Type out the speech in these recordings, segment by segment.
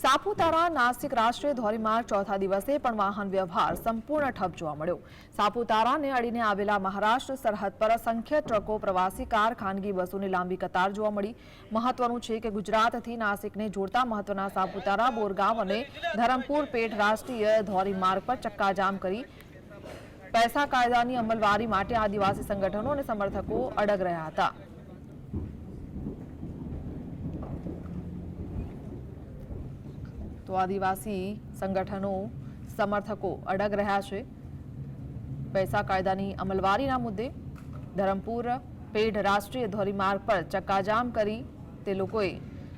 સાપુતારા નાસિક રાષ્ટ્રીય ધોરીમાર્ગ ચોથા દિવસે પણ વાહન વ્યવહાર સંપૂર્ણ ઠપ જોવા મળ્યો. સાપુતારાને અડીને આવેલા મહારાષ્ટ્ર સરહદ પર અસંખ્ય ટ્રકો, પ્રવાસી કાર, ખાનગી બસોની લાંબી કતાર જોવા મળી. મહત્વનું છે કે ગુજરાતથી નાસિકને જોડતા મહત્વના સાપુતારા, બોરગાંવ અને ધરમપુર પેટ રાષ્ટ્રીય ધોરીમાર્ગ પર ચક્કાજામ કરી પૈસા કાયદાની અમલવારી માટે આદિવાસી સંગઠનો અને સમર્થકો અડગ રહ્યા હતા. તો આદિવાસી સંગઠનો સમર્થકો અડગ રહ્યા છે. પૈસા કાયદાની અમલવારીના મુદ્દે ધરમપુર પેઢ રાષ્ટ્રીય ધોરીમાર્ગ પર ચક્કાજામ કરી તે લોકોએ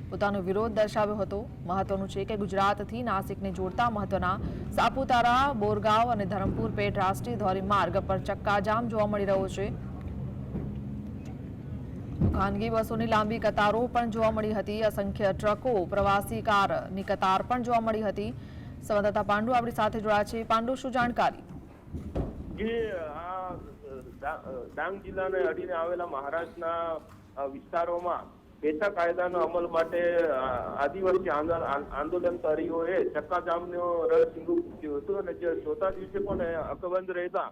પોતાનો વિરોધ દર્શાવ્યો હતો. મહત્વનું છે કે ગુજરાતથી નાસિકને જોડતા મહત્વના સાપુતારા, બોરગાંવ અને ધરમપુર પેઢ રાષ્ટ્રીય ધોરીમાર્ગ પર ચક્કાજામ જોવા મળી રહ્યો છે. ખાનગી બસોની લાંબી કતારો પણ જોવા મળી હતી. અસંખ્ય ટ્રકો, પ્રવાસી કારની કતાર પણ જોવા મળી હતી. સંવાદદાતા પાંડુ આપણી સાથે જોડાયા છે. પાંડુ, શું જાણકારી? ડાંગ જિલ્લાને અડીને આવેલા મહારાષ્ટ્રના વિસ્તારોમાં પેટા કાયદાના અમલ માટે આદિવાસી આંદોલન આંદોલનકારીઓએ ચક્કાજામનો રસ મૂક્યું હતું અને જે ચોથા દિવસે પણ અકબંધ રહેતા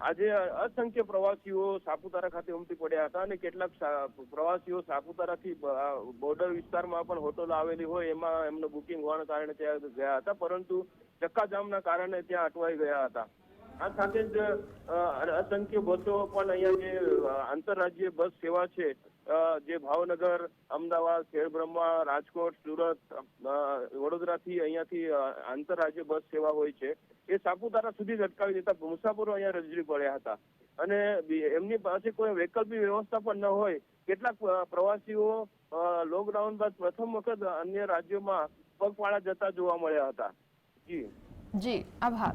આજે અસંખ્ય પ્રવાસીઓ સાપુતારા ખાતે ઉમટી પડ્યા હતા અને કેટલાક પ્રવાસીઓ સાપુતારાથી બોર્ડર વિસ્તારમાં પણ હોટલ આવેલી હોય એમાં એમનું બુકિંગ હોવાના કારણે ત્યાં ગયા હતા, પરંતુ ચક્કાજામના કારણે ત્યાં અટવાઈ ગયા હતા. આ સાથે જ અસંખ્ય બસો પણ અહીંયા જે આંતરરાજ્ય બસ સેવા છે જે ભાવનગર, અમદાવાદ ખેડબ્રહ્મા રાજકોટ, સુરત વડોદરાથી અહીંયાથી આંતરરાજ્ય બસ સેવા હોય છે. એ સાપુતારા સુધી જ અટકાવી દેતા મુસાફરો અહીંયા રજરી પડ્યા હતા. અને એમની પાસે કોઈ વૈકલ્પિક વ્યવસ્થા પણ ન હોય. કેટલાક પ્રવાસીઓ લોકડાઉન બાદ પ્રથમ વખત અન્ય રાજ્યોમાં પગપાળા જતા જોવા મળ્યા હતા. જી. જી, આભાર.